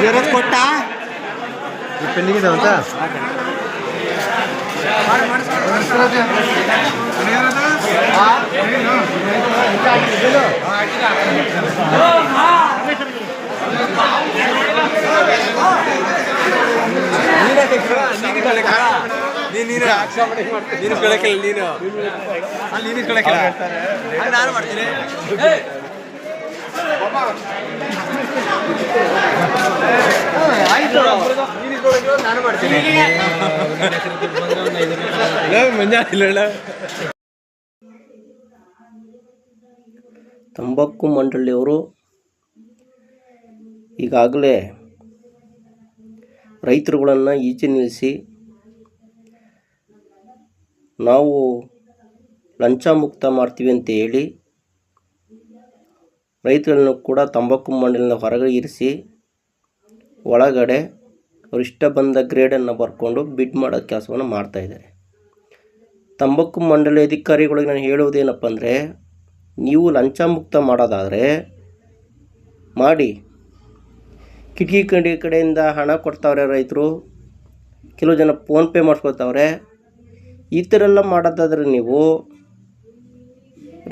ಬೇರೋದು ಕೊಟ್ಟ? ಪೆಂಡಿಂಗ್ ಇದಾವಂತ ನೀನು ಕಳಕಿಲ್ಲ. ನೀನು ಅಲ್ಲಿ ನೀನು ಕಳಕಿಲ್ಲ. ನಾನು ಮಾಡ್ತೀನಿ. ನಾನು ತಂಬಾಕು ಮಂಡಳಿಯವರು ಈಗಾಗಲೇ ರೈತರುಗಳನ್ನು ಈಚೆ ನಿಲ್ಲಿಸಿ ನಾವು ಲಂಚ ಮುಕ್ತ ಮಾಡ್ತೀವಿ ಅಂತ ಹೇಳಿ ರೈತರನ್ನು ಕೂಡ ತಂಬಾಕು ಮಂಡಳಿಯಿಂದ ಹೊರಗೆ ಇರಿಸಿ ಒಳಗಡೆ ಅವರಿಷ್ಟ ಬಂದ ಗ್ರೇಡನ್ನು ಬರ್ಕೊಂಡು ಬಿಡ್ ಮಾಡೋ ಕೆಲಸವನ್ನು ಮಾಡ್ತಾಯಿದ್ದಾರೆ ತಂಬಾಕು ಮಂಡಳಿ ಅಧಿಕಾರಿಗಳಿಗೆ ನಾನು ಹೇಳುವುದೇನಪ್ಪ ಅಂದರೆ, ನೀವು ಲಂಚ ಮುಕ್ತ ಮಾಡೋದಾದರೆ ಮಾಡಿ. ಕಿಟಕಿ ಕಂಡಿ ಕಡೆಯಿಂದ ಹಣ ಕೊಡ್ತಾವ್ರೆ ರೈತರು, ಕೆಲವು ಜನ ಫೋನ್ಪೇ ಮಾಡಿಸ್ಕೊತಾವ್ರೆ ಈ ಥರ ಎಲ್ಲ ಮಾಡೋದಾದ್ರೆ ನೀವು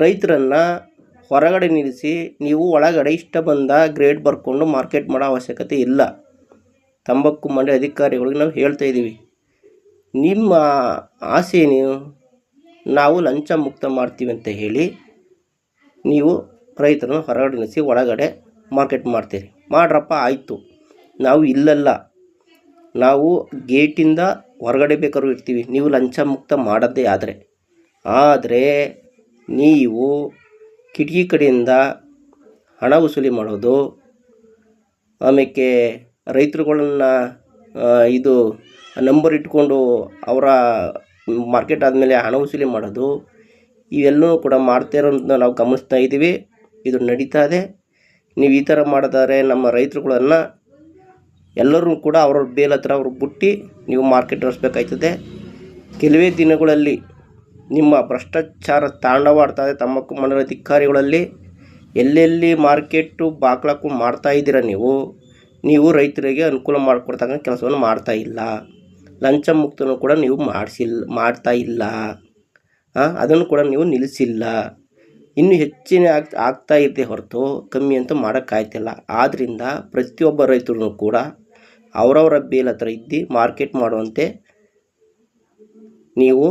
ರೈತರನ್ನು ಹೊರಗಡೆ ನಿಲ್ಲಿಸಿ, ನೀವು ಒಳಗಡೆ ಇಷ್ಟ ಬಂದ ಗ್ರೇಡ್ ಬರ್ಕೊಂಡು ಮಾರ್ಕೆಟ್ ಮಾಡೋ ಅವಶ್ಯಕತೆ ಇಲ್ಲ. ತಂಬಾಕು ಮಂಡಳಿ ಅಧಿಕಾರಿಗಳಿಗೆ ನಾವು ಹೇಳ್ತಾ ಇದ್ದೀವಿ. ನಿಮ್ಮ ಆಸೆ ನೀವು ನಾವು ಲಂಚ ಮುಕ್ತ ಮಾಡ್ತೀವಿ ಅಂತ ಹೇಳಿ ನೀವು ರೈತರನ್ನು ಹೊರಗಡೆ ನಿಲ್ಲಿಸಿ ಒಳಗಡೆ ಮಾರ್ಕೆಟ್ ಮಾಡ್ತೀರಿ. ಮಾಡ್ರಪ್ಪ, ಆಯಿತು. ನಾವು ಇಲ್ಲಲ್ಲ. ನಾವು ಗೇಟಿಂದ ಹೊರಗಡೆ ಬೇಕಾದ್ರೂ ಇರ್ತೀವಿ. ನೀವು ಲಂಚ ಮುಕ್ತ ಮಾಡದ್ದೇ ಆದರೆ. ಆದರೆ ನೀವು ಕಿಟಕಿ ಕಡೆಯಿಂದ ಹಣ ವಸೂಲಿ ಮಾಡೋದು ಆಮೇಲೆ ರೈತರುಗಳನ್ನ ಇದು ನಂಬರ್ ಇಟ್ಕೊಂಡು ಅವರ ಮಾರ್ಕೆಟ್ ಆದಮೇಲೆ ಹಣ ವಸೂಲಿ ಮಾಡೋದು ಇವೆಲ್ಲವೂ ಕೂಡ ಮಾಡ್ತಾ ಇರೋದನ್ನ ನಾವು ಗಮನಿಸ್ತಾ ಇದ್ದೀವಿ. ಇದು ನಡೀತಾ ಇದೆ. ನೀವು ಈ ಥರ ಮಾಡಿದರೆ ನಮ್ಮ ರೈತರುಗಳನ್ನು ಎಲ್ಲರೂ ಕೂಡ ಅವ್ರವ್ರ ಬೇಲ್ ಹತ್ರ ಅವ್ರಿಗೆ ಬುಟ್ಟಿ ನೀವು ಮಾರ್ಕೆಟ್ ನಡೆಸ್ಬೇಕಾಯ್ತದೆ ಕೆಲವೇ ದಿನಗಳಲ್ಲಿ ನಿಮ್ಮ ಭ್ರಷ್ಟಾಚಾರ ತಾಂಡವಾಡ್ತಾ ಇದೆ ತಂಬಾಕು ಮಂಡಲ ಅಧಿಕಾರಿಗಳಲ್ಲಿ ಎಲ್ಲೆಲ್ಲಿ ಮಾರ್ಕೆಟು ಬಾಕ್ಲಾಕು ಮಾಡ್ತಾ ಇದ್ದೀರ ನೀವು ನೀವು ರೈತರಿಗೆ ಅನುಕೂಲ ಮಾಡಿಕೊಡ್ತಕ್ಕಂಥ ಕೆಲಸವನ್ನು ಮಾಡ್ತಾ ಇಲ್ಲ. ಲಂಚ ಮುಕ್ತನೂ ಕೂಡ ನೀವು ಮಾಡಿಸಿಲ್ಲ ಮಾಡ್ತಾ ಇಲ್ಲ. ಅದನ್ನು ಕೂಡ ನೀವು ನಿಲ್ಲಿಸಿಲ್ಲ. ಇನ್ನು ಹೆಚ್ಚಿನ ಆಗ್, ಆಗ್ತಾ ಇದೆ ಹೊರತು ಕಮ್ಮಿ ಅಂತ ಮಾಡೋಕ್ಕಾಯ್ತಿಲ್ಲ. ಆದ್ದರಿಂದ ಪ್ರತಿಯೊಬ್ಬ ರೈತರು ಕೂಡ ಅವರವರ ಬೇಲ್ ಹತ್ರ ಇದ್ದು ಮಾರ್ಕೆಟ್ ಮಾಡುವಂತೆ ನೀವು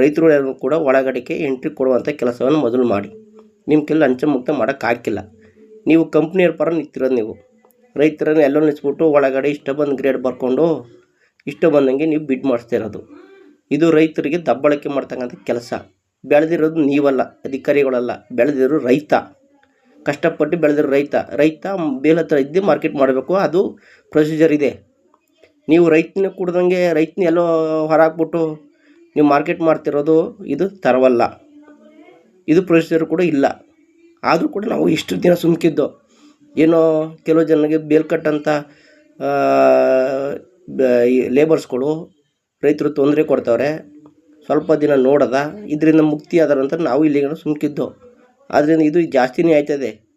ರೈತರು ಕೂಡ ಒಳಗಡೆಗೆ ಎಂಟ್ರಿ ಕೊಡುವಂಥ ಕೆಲಸವನ್ನು ಮೊದಲು ಮಾಡಿ. ನಿಮ್ಮ ಕೆಲ ಲಂಚ ಮುಕ್ತ ಮಾಡೋಕ್ಕಾಗಿಲ್ಲ ನೀವು ಕಂಪ್ನಿಯವ್ರ ಪರ ನಿಂತಿರೋದು ನೀವು. ರೈತರನ್ನು ಎಲ್ಲ ನಿಲ್ಲಿಸ್ಬಿಟ್ಟು ಒಳಗಡೆ ಇಷ್ಟ ಬಂದು ಗ್ರೇಡ್ ಬರ್ಕೊಂಡು ಇಷ್ಟ ಬಂದಂಗೆ ನೀವು ಬಿಡ್ ಮಾಡಿಸ್ತಿರೋದು ಇದು ರೈತರಿಗೆ ದಬ್ಬಳಕೆ ಮಾಡ್ತಕ್ಕಂಥ ಕೆಲಸ. ಬೆಳೆದಿರೋದು ನೀವಲ್ಲ, ಅಧಿಕಾರಿಗಳಲ್ಲ, ಬೆಳೆದಿರೋ ರೈತ. ಕಷ್ಟಪಟ್ಟು ಬೆಳೆದಿರೋ ರೈತ. ರೈತ ಬೇಲ್ ಹತ್ರ ಇದ್ದು ಮಾರ್ಕೆಟ್ ಮಾಡಬೇಕು, ಅದು ಪ್ರೊಸೀಜರ್ ಇದೆ. ನೀವು ರೈತನ ಕುಡ್ದಂಗೆ ರೈತನ ಎಲ್ಲೋ ಹೊರಾಕ್ಬಿಟ್ಟು ನೀವು ಮಾರ್ಕೆಟ್ ಮಾಡ್ತಿರೋದು ಇದು ತರವಲ್ಲ. ಇದು ಪ್ರೊಸೀಜರ್ ಕೂಡ ಇಲ್ಲ. ಆದರೂ ಕೂಡ ನಾವು ಇಷ್ಟು ದಿನ ಸುಮ್ಕಿದ್ದು. ಏನೋ ಕೆಲವು ಜನರಿಗೆ ಬೇಲ್ ಕಟ್ಟಂಥ ಲೇಬರ್ಸ್ಗಳು ರೈತರು ತೊಂದರೆ ಕೊಡ್ತವ್ರೆ. ಸ್ವಲ್ಪ ದಿನ ನೋಡದ. ಇದರಿಂದ ಮುಕ್ತಿ ಆದಾರಂತ ನಾವು ಇಲ್ಲಿಗೆ ಸುಮ್ಕಿದ್ದು. ಆದ್ದರಿಂದ ಇದು ಜಾಸ್ತಿನೇ ಆಯ್ತದೆ.